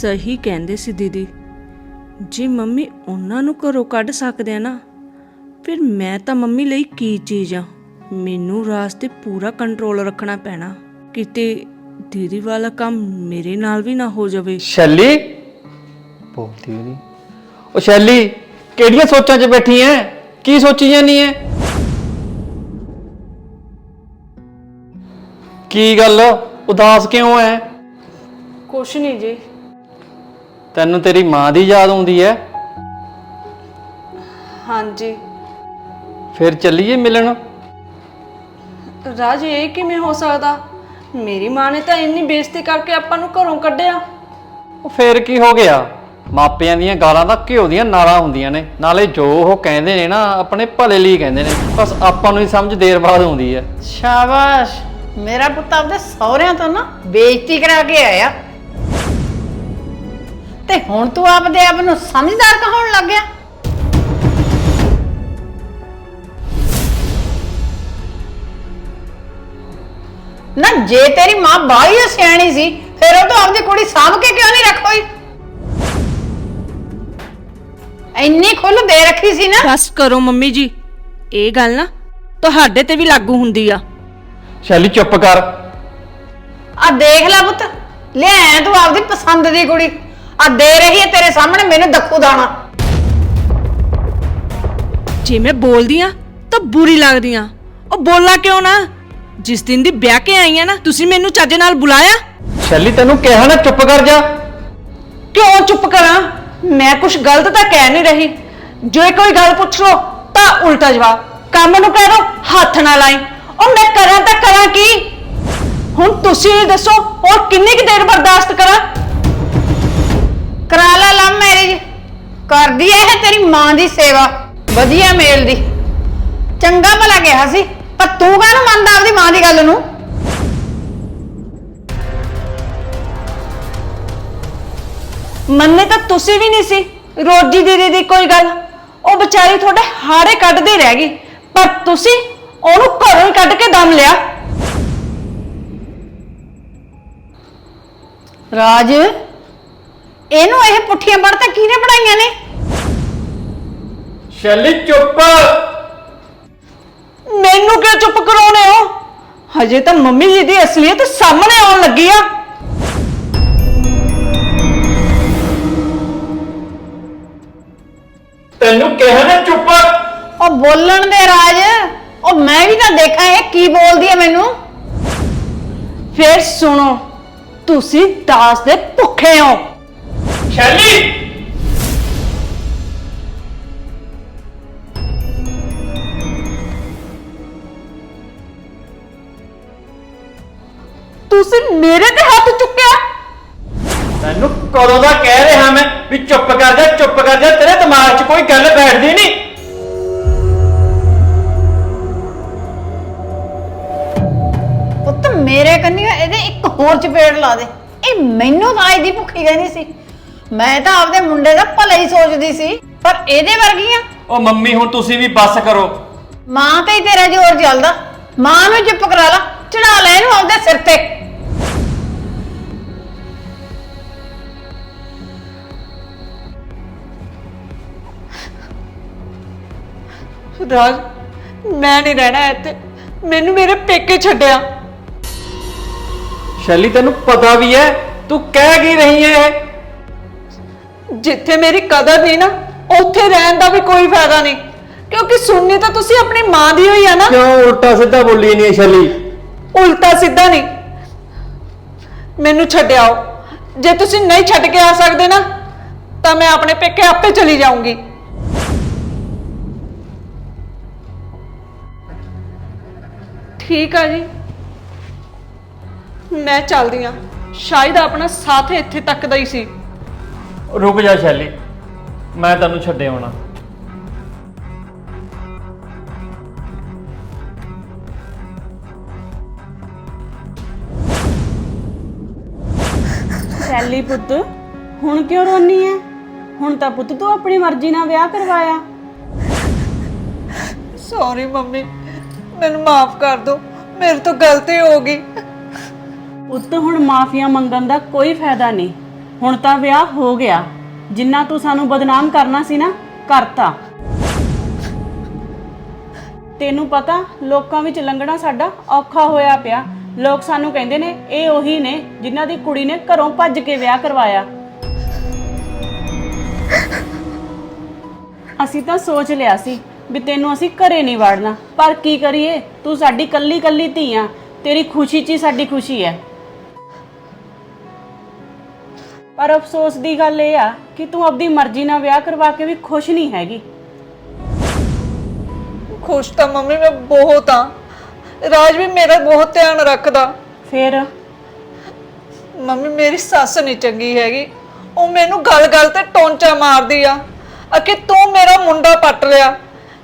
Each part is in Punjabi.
ਸਹੀ ਕਹਿੰਦੇ ਸੀ ਦੀਦੀ। ਜੇ ਮੰਮੀ ਉਹਨਾਂ ਨੂੰ ਘਰੋਂ ਕੱਢ ਸਕਦੇ ਆ ਨਾ ਫਿਰ ਮੈਂ ਤਾਂ ਮੰਮੀ ਲਈ ਕੀ ਚੀਜ਼ ਆ? ਮੈਨੂੰ ਰਾਜ ਤੇ ਪੂਰਾ ਕੰਟਰੋਲ ਰੱਖਣਾ ਪੈਣਾ। ਕਿਤੇ ਦੀਦੀ ਵਾਲਾ ਕੰਮ ਮੇਰੇ ਨਾਲ ਵੀ ਨਾ ਹੋ ਜਾਵੇ। ਸ਼ੈਲੀ? ਬੋਲਦੀ ਨਹੀਂ ਉਹ ਸ਼ੈਲੀ ਕਿਹੜੀਆਂ ਸੋਚਾਂ 'ਚ ਬੈਠੀ ਐ? ਕੀ ਸੋਚੀ ਜਾਨੀ ਐ? ਕੀ ਗੱਲ? ਉਦਾਸ ਕਿਉਂ ਐ? ਕੁਛ ਨਹੀਂ ਜੀ। ਤੈਨੂੰ ਤੇਰੀ ਮਾਂ ਦੀ ਯਾਦ ਆਉਂਦੀ ਐ ਹਾਂਜੀ। ਫਿਰ ਚੱਲੀਏ ਮਿਲਣ? ਰਾਜ ਇਹ ਕਿਵੇਂ ਹੋ ਸਕਦਾ? ਮੇਰੀ ਮਾਂ ਨੇ ਤਾਂ ਇੰਨੀ ਬੇਇੱਜ਼ਤੀ ਕਰਕੇ ਆਪਾਂ ਨੂੰ ਘਰੋਂ ਕੱਢਿਆ। ਉਹ ਫੇਰ ਕੀ ਹੋ ਗਿਆ? ਮਾਪਿਆਂ ਦੀਆਂ ਗਾਲਾਂ ਤਾਂ ਘਿਓ ਦੀਆਂ ਨਾਲਾਂ ਹੁੰਦੀਆਂ ਨੇ। ਨਾਲੇ ਜੋ ਉਹ ਕਹਿੰਦੇ ਨੇ ਨਾ ਆਪਣੇ ਭਲੇ ਲਈ ਕਹਿੰਦੇ ਨੇ। ਬਸ ਆਪਾਂ ਨੂੰ ਹੀ ਸਮਝ ਦੇਰ ਬਾਅਦ ਆਉਂਦੀ ਐ ਸ਼ਾਬਾਸ਼! ਮੇਰਾ ਪੁੱਤ ਆਪਦੇ ਸਹੁਰਿਆਂ ਤੋਂ ਨਾ ਬੇਇੱਜ਼ਤੀ ਕਰਾ ਕੇ ਆਇਆ। ਤੇ ਹੁਣ ਤੂੰ ਆਪਦੇ ਆਪ ਨੂੰ ਸਮਝਦਾਰ ਕਹਾਉਣ ਲੱਗ ਗਿਆ। ਨਾ ਜੇ ਤੇਰੀ ਮਾਂ ਬਾਹਲੀ ਓ ਸਿਆਣੀ ਸੀ ਫਿਰ ਉਹ ਤਾਂ ਆਪਦੀ ਕੁੜੀ ਸਾਂਭ ਕੇ ਕਿਉਂ ਨਹੀਂ ਰੱਖੋਈ ਇੰਨੀ ਖੁੱਲ ਦੇ ਰੱਖੀ ਸੀ ਨਾ। ਬਸ ਕਰੋ ਮੰਮੀ ਜੀ ਇਹ ਗੱਲ ਨਾ ਤੁਹਾਡੇ ਤੇ ਵੀ ਲਾਗੂ ਹੁੰਦੀ ਆ। ਸ਼ੈਲੀ ਚੁੱਪ ਕਰ। ਆ ਦੇਖ ਲੈ ਪੁੱਤ ਲਿਆ ਤੂੰ ਆਪਦੀ ਪਸੰਦ ਦੀ ਕੁੜੀ। ਆ ਦੇ ਰਹੀ ਹੈ ਤੇਰੇ ਸਾਹਮਣੇ ਮੈਨੂੰ ਦੱਖੂ ਦਾਣਾ। ਜੇ ਮੈਂ ਬੋਲਦੀ ਆ ਤਾਂ ਬੁਰੀ ਲੱਗਦੀ ਆ ਉਹ ਬੋਲਾ ਕਿਉਂ ਨਾ? ਜਿਸ ਦਿਨ ਦੀ ਵਿਆਹ ਕੇ ਆਈ ਆ ਨਾ ਤੁਸੀਂ ਮੈਨੂੰ ਚੱਜ ਨਾਲ ਬੁਲਾਇਆ? ਸ਼ੈਲੀ ਤੈਨੂੰ ਕਿਹਾ ਨਾ ਚੁੱਪ ਕਰ ਜਾ। ਕਿਉਂ ਚੁੱਪ ਕਰਾਂ? ਮੈਂ ਕੁਝ ਗਲਤ ਤਾਂ ਕਹਿ ਨਹੀਂ ਰਹੀ। ਜੇ ਕੋਈ ਗੱਲ ਪੁੱਛ ਲੋ ਤਾਂ ਉਲਟਾ ਜਵਾਬ। ਕੰਮ ਨੂੰ ਕਹਿ ਦੋ ਹੱਥ ਨਾ ਲਾਈ। ਉਹ ਮੈਂ ਕਰਾਂ ਤਾਂ ਕਰਾਂ ਕੀ? ਹੁਣ ਤੁਸੀਂ ਇਹ ਦੱਸੋ ਹੋਰ ਕਿੰਨੀ ਕੁ ਦੇਰ ਬਰਦਾਸ਼ਤ ਕਰਾਂ? ਕਰਾ ਲਾ ਲਵ ਮੈਰਿਜ ਕਰਦੀ ਐ ਇਹ ਤੇਰੀ ਮਾਂ ਦੀ ਸੇਵਾ। ਵਧੀਆ ਮੇਲ ਦੀ। ਚੰਗਾ ਭਲਾ ਕਿਹਾ ਸੀ, ਪਰ ਤੂੰ ਕਾਹਨੂੰ ਮੰਨਦਾ ਆਪਦੀ ਮਾਂ ਦੀ ਗੱਲ ਨੂੰ? ਮੰਨੇ ਤਾਂ ਤੁਸੀਂ ਵੀ ਨਹੀਂ ਸੀ, ਰੋਜੀ ਦੀਦੀ ਦੀ ਕੋਈ ਗੱਲ। ਉਹ ਵਿਚਾਰੀ ਤੁਹਾਡੇ ਹਾਰੇ ਕੱਢਦੀ ਰਹਿ ਗਈ, ਪਰ ਤੁਸੀਂ ਉਹਨੂੰ ਘਰੋਂ ਹੀ ਕੱਢ ਕੇ ਦਮ ਲਿਆ। ਰਾਜ ਇਹਨੂੰ ਇਹ ਪੁੱਠੀਆਂ ਪੜ੍ਹਤਾ ਕਿਹਨੇ ਪੜਾਈਆਂ ਨੇ? ਸ਼ੈਲੀ ਚੁੱਪ। ਮੈਨੂੰ ਕਿਉਂ ਚੁੱਪ ਕਰਾਉਣੇ ਹੋ? ਹਜੇ ਤਾਂ ਮੰਮੀ ਜੀ ਦੀ ਅਸਲੀਅਤ ਸਾਹਮਣੇ ਆਉਣ ਲੱਗੀ ਆ। ਤੈਨੂੰ ਕਿਹਾ ਨਾ ਚੁੱਪ। ਉਹ ਬੋਲਣ ਦੇ ਰਾਜ ਉਹ ਮੈਂ ਵੀ ਤਾਂ ਦੇਖਾਂ ਇਹ ਕੀ ਬੋਲਦੀ ਹੈ ਮੈਨੂੰ। ਫਿਰ ਸੁਣੋ ਤੁਸੀਂ ਦਾਸ ਦੇ ਭੁੱਖੇ ਹੋ। ਸ਼ੈਲੀ! ਤੁਸੀਂ ਮੇਰੇ ਤੇ ਹੱਥ ਚੁੱਕਿਆ? ਤੈਨੂੰ ਕਦੋਂ ਦਾ ਕਹਿ ਰਿਹਾ ਮੈਂ ਵੀ ਚੁੱਪ ਕਰ ਜਾ ਚੁੱਪ ਕਰ ਜਾ ਤੇਰੇ ਦਿਮਾਗ 'ਚ ਕੋਈ ਗੱਲ ਬੈਠਦੀ ਨਹੀਂ। ਪੁੱਤ ਮੇਰੇ ਕੰਨੀਆਂ ਇਹਦੇ ਇੱਕ ਹੋਰ ਚਪੇੜ ਲਾ ਦੇ। ਇਹ ਮੈਨੂੰ ਤਾਂ ਅੱਜ ਦੀ ਭੁੱਖੀ ਕਹਿੰਦੀ ਸੀ। ਮੈਂ ਤਾਂ ਆਪਦੇ ਮੁੰਡੇ ਦਾ ਭਲਾ ਹੀ ਸੋਚਦੀ ਸੀ ਪਰ ਇਹਦੇ ਵਰਗੀਆਂ? ਉਹ ਮੰਮੀ ਹੁਣ ਤੁਸੀਂ ਵੀ ਬੱਸ ਕਰੋ। ਮਾਂ ਤੇ ਹੀ ਤੇਰਾ ਜ਼ੋਰ ਚੱਲਦਾ ਮਾਂ ਨੂੰ ਚੁੱਪ ਕਰਾ ਲਾ ਚੜਾ ਲੈ ਇਹਨੂੰ ਆਪਦੇ ਸਿਰ ਤੇ। ਰਾਜ ਮੈਂ ਨਹੀਂ ਰਹਿਣਾ ਇੱਥੇ। ਮੈਨੂੰ ਮੇਰੇ ਪੇਕੇ ਛੱਡਿਆ। ਸ਼ੈਲੀ ਤੈਨੂੰ ਪਤਾ ਵੀ ਹੈ ਤੂੰ ਕਹਿ ਕੀ ਰਹੀ ਹੈ ਇਹ? ਜਿੱਥੇ ਮੇਰੀ ਕਦਰ ਨਹੀਂ ਨਾ ਉੱਥੇ ਰਹਿਣ ਦਾ ਵੀ ਕੋਈ ਫਾਇਦਾ ਨਹੀਂ। ਕਿਉਂਕਿ ਸੁਣਨੀ ਤਾਂ ਤੁਸੀਂ ਆਪਣੀ ਮਾਂ ਦੀ ਹੋਈ ਆ ਨਾ। ਕਿਉਂ ਉਲਟਾ ਸਿੱਧਾ ਬੋਲੀ ਨਹੀਂ ਸ਼ੈਲੀ? ਉਲਟਾ ਸਿੱਧਾ ਨਹੀਂ। ਮੈਨੂੰ ਛੱਡਿਆਓ। ਜੇ ਤੁਸੀਂ ਨਹੀਂ ਛੱਡ ਕੇ ਆ ਸਕਦੇ ਨਾ ਤਾਂ ਮੈਂ ਆਪਣੇ ਪੇਕੇ ਆਪੇ ਚਲੀ ਜਾਊਂਗੀ। ਠੀਕ ਆ ਜੀ। ਮੈਂ ਚੱਲਦੀ ਆ। ਸ਼ਾਇਦ ਆਪਣਾ ਸਾਥ ਇੱਥੇ ਤੱਕ ਦਾ ਹੀ ਸੀ। ਰੁਕ ਜਾ ਸ਼ੈਲੀ ਮੈਂ ਤੈਨੂੰ ਛੱਡੇ ਆਉਣਾ। ਸੈਲੀ ਪੁੱਤ ਹੁਣ ਕਿਉਂ ਰੋਨੀ ਐ? ਹੁਣ ਤਾਂ ਪੁੱਤ ਤੂੰ ਆਪਣੀ ਮਰਜ਼ੀ ਨਾਲ ਵਿਆਹ ਕਰਵਾਇਆ। ਸੌਰੀ ਮੰਮੀ ਮੈਨੂੰ ਮਾਫ ਕਰ ਦਿਓ ਮੇਰੇ ਤੋਂ ਗਲਤੀ ਹੋ ਗਈ। ਪੁੱਤ ਹੁਣ ਮਾਫੀਆਂ ਮੰਗਣ ਦਾ ਕੋਈ ਫਾਇਦਾ ਨਹੀਂ। ਹੁਣ ਤਾਂ ਵਿਆਹ ਹੋ ਗਿਆ। ਜਿੰਨਾ ਤੂੰ ਸਾਨੂੰ ਬਦਨਾਮ ਕਰਨਾ ਸੀ ਨਾ, ਕਰਤਾ। ਤੈਨੂੰ ਪਤਾ, ਲੋਕਾਂ ਵਿੱਚ ਲੰਘਣਾ ਸਾਡਾ ਔਖਾ ਹੋਇਆ ਪਿਆ। ਲੋਕ ਸਾਨੂੰ ਕਹਿੰਦੇ ਨੇ, ਇਹ ਉਹੀ ਨੇ ਜਿਨ੍ਹਾਂ ਦੀ ਕੁੜੀ ਨੇ ਘਰੋਂ ਭੱਜ ਕੇ ਵਿਆਹ ਕਰਵਾਇਆ। ਅਸੀਂ ਤਾਂ ਸੋਚ ਲਿਆ ਸੀ ਵੀ ਤੈਨੂੰ ਅਸੀਂ ਘਰੇ ਨਹੀਂ ਵੜਨਾ। ਪਰ ਕੀ ਕਰੀਏ? ਤੂੰ ਸਾਡੀ ਕੱਲੀ ਕੱਲੀ ਧੀ ਆ। ਤੇਰੀ ਖੁਸ਼ੀ 'ਚ ਹੀ ਸਾਡੀ ਖੁਸ਼ੀ ਹੈ। ਪਰ ਅਫਸੋਸ ਦੀ ਗੱਲ ਇਹ ਆ ਕਿ ਤੂੰ ਆਪਣੀ ਮਰਜ਼ੀ ਨਾਲ ਵਿਆਹ ਕਰਵਾ ਕੇ ਵੀ ਖੁਸ਼ ਨਹੀਂ ਹੈਗੀ। ਖੁਸ਼ ਤਾਂ ਮੰਮੀ ਮੈਂ ਬਹੁਤ ਆ ਰਾਜ ਵੀ ਮੇਰਾ ਬਹੁਤ ਧਿਆਨ ਰੱਖਦਾ। ਫਿਰ? ਮੰਮੀ ਮੇਰੀ ਸੱਸ ਨਹੀਂ ਚੰਗੀ ਹੈਗੀ। ਉਹ ਮੈਨੂੰ ਗੱਲ-ਗੱਲ ਤੇ ਟੋਂਚਾ ਮਾਰਦੀ ਆ। ਅਕੇ ਤੂੰ ਮੇਰਾ ਮੁੰਡਾ ਪੱਟ ਲਿਆ।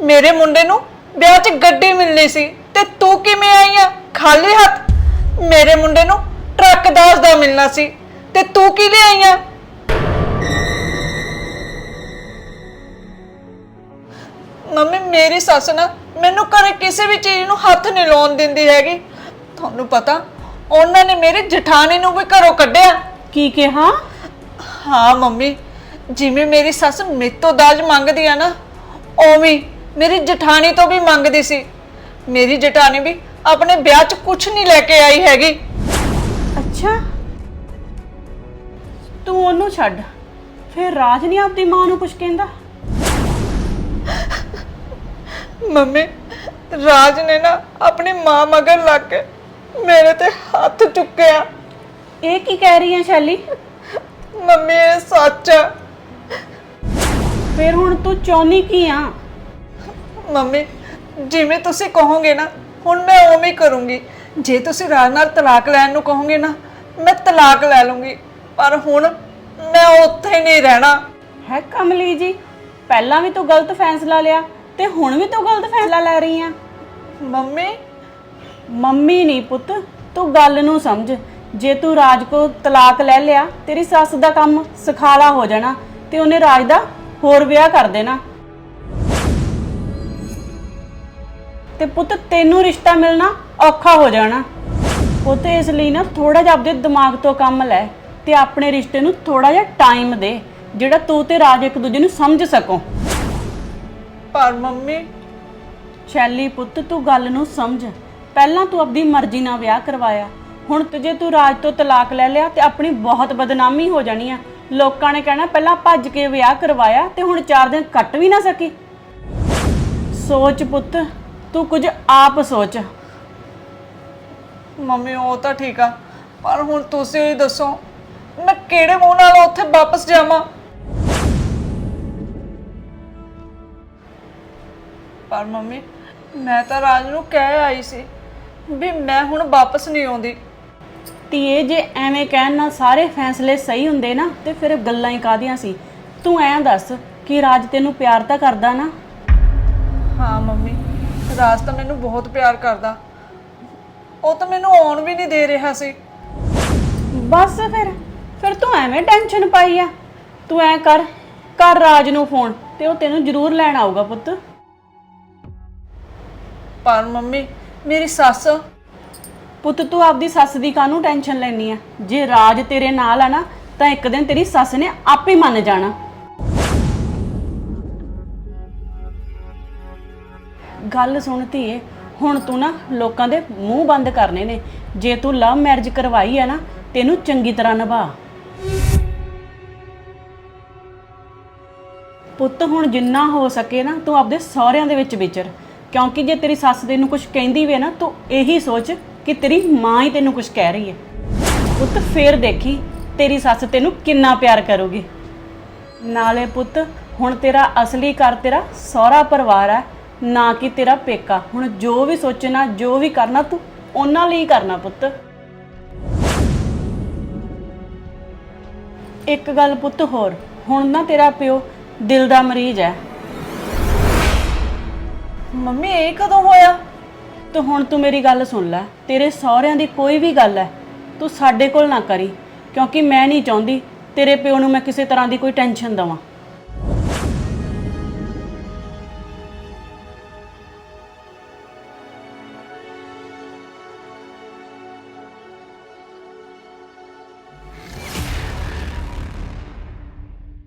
ਮੇਰੇ ਮੁੰਡੇ ਨੂੰ ਵਿਆਹ 'ਚ ਗੱਡੀ ਮਿਲਣੀ ਸੀ ਤੇ ਤੂੰ ਕਿਵੇਂ ਆਈ ਆ? ਖਾਲੀ ਹੱਥ ਮੇਰੇ ਮੁੰਡੇ ਨੂੰ ਟਰੱਕ ਦਾਸ ਦਾ ਮਿਲਣਾ ਸੀ। ਤੇ ਤੂੰ ਕੀ ਲੈ ਆਈ ਆ? ਮੰਮੀ ਮੇਰੀ ਸੱਸ ਨਾ ਮੈਨੂੰ ਘਰੇ ਕਿਸੇ ਵੀ ਚੀਜ਼ ਨੂੰ ਹੱਥ ਨਹੀਂ ਲਾਉਣ ਦਿੰਦੀ ਹੈਗੀ। ਤੁਹਾਨੂੰ ਪਤਾ ਉਹਨਾਂ ਨੇ ਮੇਰੇ ਜਠਾਣੀ ਨੂੰ ਵੀ ਘਰੋਂ ਕੱਢਿਆ। ਕੀ ਕਿਹਾ? ਹਾਂ ਮੰਮੀ ਜਿਵੇਂ ਮੇਰੀ ਸੱਸ ਮੇਰੇ ਤੋਂ ਦਾਜ ਮੰਗਦੀ ਆ ਨਾ ਉਵੇਂ ਮੇਰੀ ਜਠਾਣੀ ਤੋਂ ਵੀ ਮੰਗਦੀ ਸੀ। ਮੇਰੀ ਜਠਾਣੀ ਵੀ ਆਪਣੇ ਵਿਆਹ 'ਚ ਕੁਝ ਨਹੀਂ ਲੈ ਕੇ ਆਈ ਹੈਗੀ। ਤੂੰ ਉਹਨੂੰ ਛੱਡ। ਫਿਰ ਰਾਜ ਨਹੀਂ ਆਪਦੀ ਮਾਂ ਨੂੰ ਕੁਝ ਕਹਿੰਦਾ? ਮੰਮੀ ਰਾਜ ਨੇ ਨਾ ਆਪਣੀ ਮਾਂ ਮਗਰ ਲੱਗ ਕੇ ਮੇਰੇ ਤੇ ਹੱਥ ਚੁੱਕਿਆ। ਇਹ ਕੀ ਕਹਿ ਰਹੀ ਹੈ ਸ਼ੈਲੀ? ਮੰਮੀ ਇਹ ਸੱਚ ਆ। ਫਿਰ ਹੁਣ ਤੂੰ ਚਾਹੁੰਦੀ ਕੀ ਆ? ਮੰਮੀ ਜਿਵੇਂ ਤੁਸੀਂ ਕਹੋਗੇ ਨਾ ਹੁਣ ਮੈਂ ਉਵੇਂ ਹੀ ਕਰੂੰਗੀ। ਜੇ ਤੁਸੀਂ ਰਾਜ ਨਾਲ ਤਲਾਕ ਲੈਣ ਨੂੰ ਕਹੋਗੇ ਨਾ ਮੈਂ ਤਲਾਕ ਲੈ ਲੂੰਗੀ। ਪਰ ਹੁਣ ਮੈਂ ਉੱਥੇ ਨਹੀਂ ਰਹਿਣਾ। ਹੈ ਕਮਲੀ ਜੀ ਪਹਿਲਾਂ ਵੀ ਤੂੰ ਗਲਤ ਫੈਸਲਾ ਲਿਆ ਤੇ ਹੁਣ ਵੀ ਤੂੰ ਗਲਤ ਫੈਸਲਾ ਲੈ ਰਹੀ ਆ। ਮੰਮੀ? ਮੰਮੀ ਨਹੀਂ ਪੁੱਤ ਤੂੰ ਗੱਲ ਨੂੰ ਸਮਝ। ਜੇ ਤੂੰ ਰਾਜ ਕੋ ਤਲਾਕ ਲੈ ਲਿਆ ਤੇਰੀ ਸੱਸ ਦਾ ਕੰਮ ਸਖਾਲਾ ਹੋ ਜਾਣਾ ਤੇ ਉਹਨੇ ਰਾਜ ਦਾ ਹੋਰ ਵਿਆਹ ਕਰ ਦੇਣਾ। ਤੇ ਪੁੱਤ ਤੈਨੂੰ ਰਿਸ਼ਤਾ ਮਿਲਣਾ ਔਖਾ ਹੋ ਜਾਣਾ। ਪੁੱਤ ਇਸ ਲਈ ਨਾ ਥੋੜਾ ਜਿਹਾ ਆਪਦੇ ਦਿਮਾਗ ਤੋਂ ਕੰਮ ਲੈ। ਤੇ ਆਪਣੇ ਰਿਸ਼ਤੇ ਨੂੰ ਥੋੜਾ ਜਿਹਾ ਟਾਈਮ ਦੇ ਜਿਹੜਾ ਤੂੰ ਤੇ ਰਾਜ ਇੱਕ ਦੂਜੇ ਨੂੰ ਸਮਝ ਸਕੋ। ਪਰ ਮੰਮੀ। ਸ਼ੈਲੀ ਪੁੱਤ ਤੂੰ ਗੱਲ ਨੂੰ ਸਮਝ। ਪਹਿਲਾਂ ਤੂੰ ਆਪਣੀ ਮਰਜ਼ੀ ਨਾਲ ਵਿਆਹ ਕਰਵਾਇਆ। ਹੁਣ ਤੇ ਜੇ ਤੂੰ ਰਾਜ ਤੋਂ ਤਲਾਕ ਲੈ ਲਿਆ ਤੇ ਆਪਣੀ ਬਹੁਤ ਬਦਨਾਮੀ ਹੋ ਜਾਣੀ ਆ। ਲੋਕਾਂ ਨੇ ਕਹਿਣਾ ਪਹਿਲਾਂ ਭੱਜ ਕੇ ਵਿਆਹ ਕਰਵਾਇਆ ਤੇ ਹੁਣ 4 ਦਿਨ ਕੱਟ ਵੀ ਨਾ ਸਕੀ। ਸੋਚ ਪੁੱਤ ਤੂੰ ਕੁਝ ਆਪ ਸੋਚ। ਮੰਮੀ ਉਹ ਤਾਂ ਠੀਕ ਆ ਪਰ ਹੁਣ ਤੁਸੀਂ ਹੀ ਦੱਸੋ। ਮੈਂ ਕਿਹੜੇ ਮੂੰਹ ਨਾਲ ਉੱਥੇ ਵਾਪਸ ਜਾਵਾਂ? ਪਰ ਮੰਮੀ ਮੈਂ ਤਾਂ ਰਾਜ ਨੂੰ ਕਹਿ ਆਈ ਸੀ ਵੀ ਮੈਂ ਹੁਣ ਵਾਪਸ ਨਹੀਂ ਆਉਂਦੀ। ਧੀਏ ਜੇ ਐਵੇਂ ਕਹਿਣ ਨਾਲ ਸਾਰੇ ਫੈਸਲੇ ਸਹੀ ਹੁੰਦੇ ਨਾ ਤੇ ਫਿਰ ਗੱਲਾਂ ਹੀ ਕਾਦੀਆਂ ਸੀ? ਤੂੰ ਐਂ ਦੱਸ ਕਿ ਰਾਜ ਤੈਨੂੰ ਪਿਆਰ ਤਾਂ ਕਰਦਾ ਨਾ? ਹਾਂ ਮੰਮੀ ਰਾਜ ਤਾਂ ਮੈਨੂੰ ਬਹੁਤ ਪਿਆਰ ਕਰਦਾ। ਉਹ ਤਾਂ ਮੈਨੂੰ ਆਉਣ ਵੀ ਨਹੀਂ ਦੇ ਰਿਹਾ ਸੀ। ਬਸ ਫਿਰ। ਫਿਰ ਤੂੰ ਐਵੇਂ ਟੈਨਸ਼ਨ ਪਾਈ ਆ? ਤੂੰ ਐ ਕਰ ਕਰ ਰਾਜ ਨੂੰ ਫੋਨ ਤੇ ਉਹ ਤੈਨੂੰ ਜ਼ਰੂਰ ਲੈਣ ਆਊਗਾ ਪੁੱਤ। ਪਰ ਮੰਮੀ ਮੇਰੀ ਸੱਸ ਪੁੱਤ ਤੂੰ ਆਪਦੀ ਸੱਸ ਦੀ ਕਾਹਨੂੰ ਟੈਨਸ਼ਨ ਲੈਣੀ ਆ? ਜੇ ਰਾਜ ਤੇਰੇ ਨਾਲ ਆ ਨਾ ਤਾਂ ਇੱਕ ਦਿਨ ਤੇਰੀ ਸੱਸ ਨੇ ਆਪੇ ਮੰਨ ਜਾਣਾ। ਗੱਲ ਸੁਣ ਧੀਏ ਹੁਣ ਤੂੰ ਨਾ ਲੋਕਾਂ ਦੇ ਮੂੰਹ ਬੰਦ ਕਰਨੇ ਨੇ। ਜੇ ਤੂੰ ਲਵ ਮੈਰਿਜ ਕਰਵਾਈ ਆ ਨਾ ਤੈਨੂੰ ਚੰਗੀ ਤਰ੍ਹਾਂ ਨਿਭਾ। ਪੁੱਤ ਹੁਣ ਜਿੰਨਾ ਹੋ ਸਕੇ ਨਾ, ਤੂੰ ਆਪਦੇ ਸਹੁਰਿਆਂ ਦੇ ਵਿੱਚ ਵਿਚਰ। ਕਿਉਂਕਿ ਜੇ ਤੇਰੀ ਸੱਸ ਤੈਨੂੰ ਕੁਝ ਕਹਿੰਦੀ ਵੀ ਨਾ, ਤੂੰ ਇਹੀ ਸੋਚ ਕਿ ਤੇਰੀ ਮਾਂ ਹੀ ਤੈਨੂੰ ਕੁਝ ਕਹਿ ਰਹੀ ਹੈ। ਪੁੱਤ ਫੇਰ ਦੇਖੀ ਤੇਰੀ ਸੱਸ ਤੈਨੂੰ ਕਿੰਨਾ ਪਿਆਰ ਕਰੂਗੀ। ਨਾਲੇ ਪੁੱਤ, ਹੁਣ ਤੇਰਾ ਅਸਲੀ ਘਰ ਤੇਰਾ ਸਹੁਰਾ ਪਰਿਵਾਰ ਹੈ, ਨਾ ਕਿ ਤੇਰਾ ਪੇਕਾ। ਹੁਣ ਜੋ ਵੀ ਸੋਚਣਾ, ਜੋ ਵੀ ਕਰਨਾ, ਤੂੰ ਉਹਨਾਂ ਲਈ ਕਰਨਾ ਪੁੱਤ। ਇੱਕ ਗੱਲ ਪੁੱਤ ਹੋਰ, ਹੁਣ ਨਾ ਤੇਰਾ ਪਿਓ ਦਿਲ ਦਾ ਮਰੀਜ਼ ਹੈ। ਮੰਮੀ, ਇਹ ਕਦੋਂ ਹੋਇਆ? ਤੇ ਹੁਣ ਤੂੰ ਮੇਰੀ ਗੱਲ ਸੁਣ ਲੈ। ਤੇਰੇ ਸਹੁਰਿਆਂ ਦੀ ਕੋਈ ਵੀ ਗੱਲ ਹੈ, ਤੂੰ ਸਾਡੇ ਕੋਲ ਨਾ ਕਰੀ। ਕਿਉਂਕਿ ਮੈਂ ਨਹੀਂ ਚਾਹੁੰਦੀ ਤੇਰੇ ਪਿਓ ਨੂੰ ਮੈਂ ਕਿਸੇ ਤਰ੍ਹਾਂ ਦੀ ਕੋਈ ਟੈਨਸ਼ਨ ਦਵਾਂ।